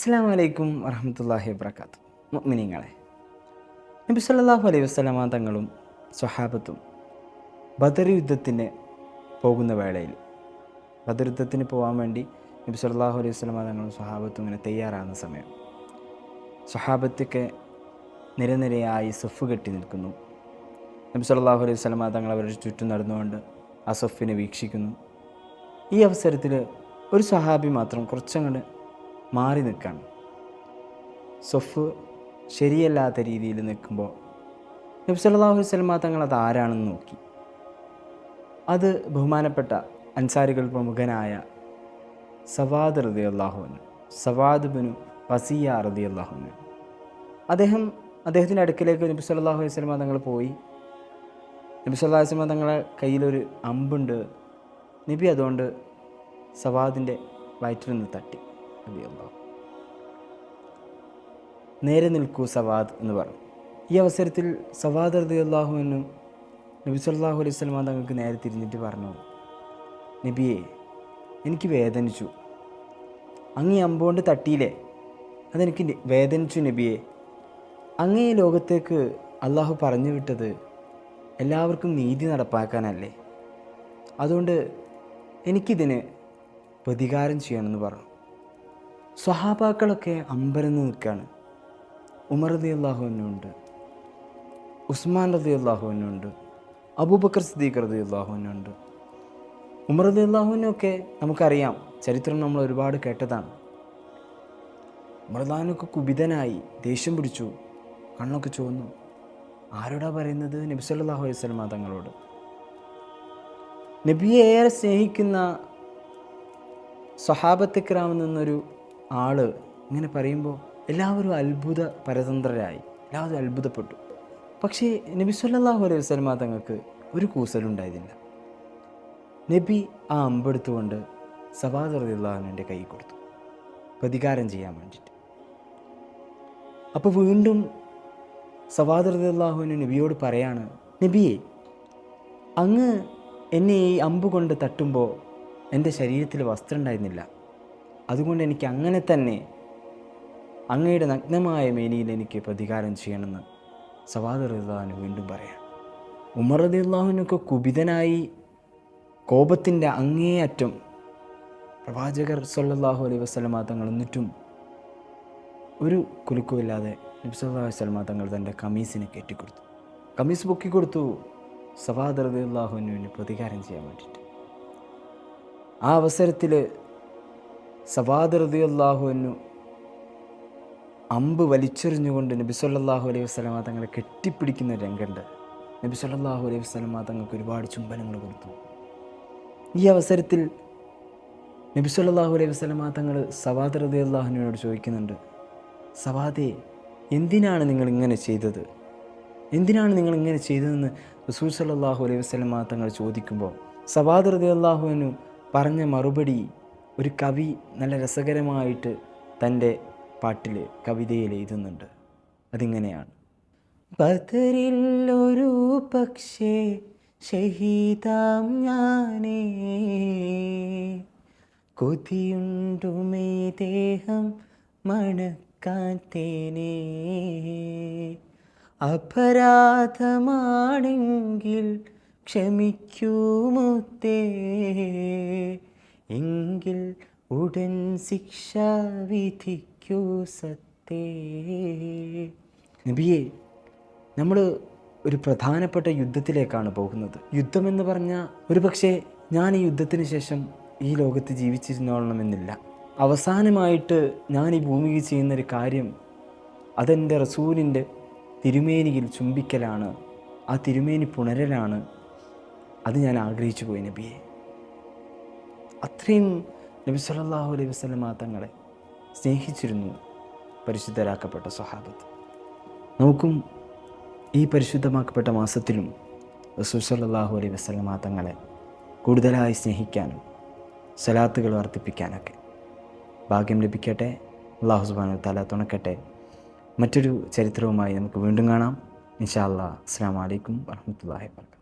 അസ്സാം വലൈക്കും വറഹമത്തല്ലാഹി വാബർക്കാത്തു മുഅ്മിനീങ്ങളെ നബി സല്ലല്ലാഹു അലൈഹി വസ്ലമ തങ്ങളും സ്വഹാബത്തും ബദർ യുദ്ധത്തിന് പോകുന്ന വേളയിൽ ബദർ യുദ്ധത്തിന് പോകാൻ വേണ്ടി നബി സല്ലല്ലാഹു അലൈഹി വസ്ലമ തങ്ങളും സ്വഹാബത്തും ഇങ്ങനെ തയ്യാറാകുന്ന സമയം. സ്വഹാബത്തൊക്കെ നിരനിരയായി സഫ് കെട്ടി നിൽക്കുന്നു. നബി സല്ലല്ലാഹു അലൈഹി വസ്ലമ തങ്ങൾ അവരുടെ ചുറ്റും നടന്നുകൊണ്ട് ആ സഫിനെ വീക്ഷിക്കുന്നു. ഈ അവസരത്തിൽ ഒരു സഹാബി മാത്രം കുറച്ചങ്ങോട്ട് മാറി നിൽക്കുകയാണ് സൊഫ് ശരിയല്ലാത്ത രീതിയിൽ നിൽക്കുമ്പോൾ നബി സല്ലല്ലാഹു അലൈഹി വസല്ലമ തങ്ങൾ അത് ആരാണെന്ന് നോക്കി. അത് ബഹുമാനപ്പെട്ട അൻസാരികൾ പ്രമുഖനായ സവാദ് റതി അള്ളാഹുവിന് സവാദ് ബിനു വസിയ റതി അള്ളാഹുവിന് അദ്ദേഹം അദ്ദേഹത്തിന്റെ അടുക്കിലേക്ക് നബി സല്ലല്ലാഹു അലൈഹി വസല്ലമ തങ്ങൾ പോയി. നബി സല്ലല്ലാഹു അലൈഹി തങ്ങളെ കയ്യിലൊരു അമ്പുണ്ട്. നബി അതുകൊണ്ട് സവാദിന്റെ വയറ്റിൽ നിന്ന് തട്ടി. അള്ളാഹു നേരെ നിൽക്കൂ സവാദ് എന്ന് പറഞ്ഞു. ഈ അവസരത്തിൽ സവാദ് റതി അള്ളാഹുവിനും നബി സല്ലാഹു അലൈഹി വസല്ലമ തങ്ങൾക്ക് നേരെ തിരിഞ്ഞിട്ട് പറഞ്ഞു നബിയെ എനിക്ക് വേദനിച്ചു. അങ്ങ് ഈ അമ്പുകൊണ്ട് തട്ടിയില്ലേ? അതെനിക്ക് വേദനിച്ചു നബിയെ. അങ്ങേ ലോകത്തേക്ക് അള്ളാഹു പറഞ്ഞു വിട്ടത് എല്ലാവർക്കും നീതി നടപ്പാക്കാനല്ലേ. അതുകൊണ്ട് എനിക്കിതിന് പ്രതികാരം ചെയ്യണമെന്ന് പറഞ്ഞു. സ്വഹാബാക്കളൊക്കെ അമ്പരന്ന് നിൽക്കുകയാണ് ഉമർ റതി അള്ളാഹുവിനുണ്ട് ഉസ്മാൻ റതി അള്ളാഹുവിനുണ്ട് അബൂബക്കർ സിദ്ദീഖ് റതി അള്ളാഹുവിനുണ്ട് ഉമർ റതി അള്ളാഹുവിനൊക്കെ നമുക്കറിയാം ചരിത്രം നമ്മൾ ഒരുപാട് കേട്ടതാണ്. ഉമർദാനൊക്കെ കുപിതനായി ദേഷ്യം പിടിച്ചു കണ്ണൊക്കെ ചുവന്നു. ആരോടാ പറയുന്നത്? നബി സല്ലല്ലാഹു അലൈഹി തങ്ങളോട്. നബിയെ ഏറെ സ്നേഹിക്കുന്ന സ്വഹാബത്തിക്രാമിൽ ആൾ ഇങ്ങനെ പറയുമ്പോൾ എല്ലാവരും അത്ഭുത പരതന്ത്രരായി. എല്ലാവരും അത്ഭുതപ്പെട്ടു. പക്ഷേ നബി സല്ലാഹു അലൈഹി വസ്ലമ തങ്ങൾക്ക് ഒരു കൂസലുണ്ടായതില്ല നബി ആ അമ്പെടുത്തുകൊണ്ട് സവാദ് റളിയല്ലാഹുവിന്റെ കൈ കൊടുത്തു. പ്രതികാരം ചെയ്യാൻ വേണ്ടിയിട്ട്. അപ്പോൾ വീണ്ടും സവാദർ റളിയല്ലാഹുവിന് നബിയോട് പറയാണ് നബിയെ അങ്ങ് എന്നെ ഈ അമ്പ് കൊണ്ട് തട്ടുമ്പോൾ എന്റെ ശരീരത്തിൽ വസ്ത്രം ഉണ്ടായിരുന്നില്ല. അതുകൊണ്ട് എനിക്ക് അങ്ങനെ തന്നെ അങ്ങയുടെ നഗ്നമായ മേനിയിൽ എനിക്ക് പ്രതികാരം ചെയ്യണമെന്ന് സവാദ് റളിയല്ലാഹുവിന് വീണ്ടും പറയാം. ഉമർ റളിയല്ലാഹുവിനൊക്കെ കുപിതനായി കോപത്തിന്റെ അങ്ങേയറ്റം പ്രവാചകർ സല്ലാഹു അലൈ വസല്ലമ തങ്ങൾ എന്നിട്ടും ഒരു കുലുക്കുമില്ലാതെ നബി സല്ലല്ലാഹു അലൈഹി വസല്ലമ തങ്ങൾ തന്റെ കമീസിനെ കെട്ടിക്കൊടുത്തു കമീസ് പൊക്കി കൊടുത്തു സവാദ് റളിയല്ലാഹുവിന് പ്രതികാരം ചെയ്യാൻ വേണ്ടിയിട്ട്. ആ അവസരത്തിൽ സവാദ് അള്ളാഹുവിനു അമ്പ് വലിച്ചെറിഞ്ഞുകൊണ്ട് നബി സല്ലല്ലാഹു അലൈഹി വസല്ലമ തങ്ങളെ കെട്ടിപ്പിടിക്കുന്ന രംഗമുണ്ട്. നബി സല്ലല്ലാഹു അലൈഹി വസല്ലമ തങ്ങൾക്ക് ഒരുപാട് ചുംബനങ്ങൾ കൊടുത്തു. ഈ അവസരത്തിൽ നബി സല്ലല്ലാഹു അലൈഹി വസല്ലമ തങ്ങൾ സവാദ് റളിയല്ലാഹുവിനോട് ചോദിക്കുന്നുണ്ട് സവാദേ എന്തിനാണ് നിങ്ങൾ ഇങ്ങനെ ചെയ്തത്? എന്തിനാണ് നിങ്ങൾ ഇങ്ങനെ ചെയ്തതെന്ന് റസൂൽ സല്ലാഹു അലൈഹി വസല്ലമ തങ്ങൾ ചോദിക്കുമ്പോൾ സവാദ് റളിയല്ലാഹുവിനു പറഞ്ഞ മറുപടി ഒരു കവി നല്ല രസകരമായിട്ട് തന്റെ പാട്ടിൽ കവിതയിൽ എഴുതുന്നുണ്ട്. അതിങ്ങനെയാണ്. ബദറിൽ ഒരു പക്ഷേ ഷഹീദാം ഞാനേ. കൊതിയുണ്ടുമേ ദേഹം മണക്കാൻ തേനേ. അപരാധമാണെങ്കിൽ ക്ഷമിക്കൂ മുത്തേ എങ്കിൽ ഉടൻ ശിക്ഷ വിധിക്കൂ സത്തേ. നബിയെ നമ്മൾ ഒരു പ്രധാനപ്പെട്ട യുദ്ധത്തിലേക്കാണ് പോകുന്നത്. യുദ്ധമെന്ന് പറഞ്ഞാൽ ഒരു പക്ഷേ ഞാൻ ഈ യുദ്ധത്തിന് ശേഷം ഈ ലോകത്ത് ജീവിച്ചിരുന്നോളണമെന്നില്ല. അവസാനമായിട്ട് ഞാൻ ഈ ഭൂമിയിൽ ചെയ്യുന്നൊരു കാര്യം അതെന്റെ റസൂലിന്റെ തിരുമേനിയിൽ ചുംബിക്കലാണ്. ആ തിരുമേനി പുണരലാണ്. അത് ഞാൻ ആഗ്രഹിച്ചു പോയി നബിയെ. അത്രയും നബി സല്ലല്ലാഹു അലൈഹി വസ്ലമ തങ്ങളെ സ്നേഹിച്ചിരുന്നു പരിശുദ്ധരാക്കപ്പെട്ട സ്വഹാബത്ത്. നമുക്കും ഈ പരിശുദ്ധമാക്കപ്പെട്ട മാസത്തിലും റസൂൽ സല്ലല്ലാഹു അലൈഹി വസ്ലമ തങ്ങളെ കൂടുതലായി സ്നേഹിക്കാനും സലാത്തുകൾ വർദ്ധിപ്പിക്കാനൊക്കെ ഭാഗ്യം ലഭിക്കട്ടെ അള്ളാഹു സുബാനു തല തുണക്കട്ടെ. മറ്റൊരു ചരിത്രവുമായി നമുക്ക് വീണ്ടും കാണാം. ഇൻഷാ അല്ലാ അസ്സാം വലൈക്കും വർഹമത്തല്ലാഹി വർക്കാത്തു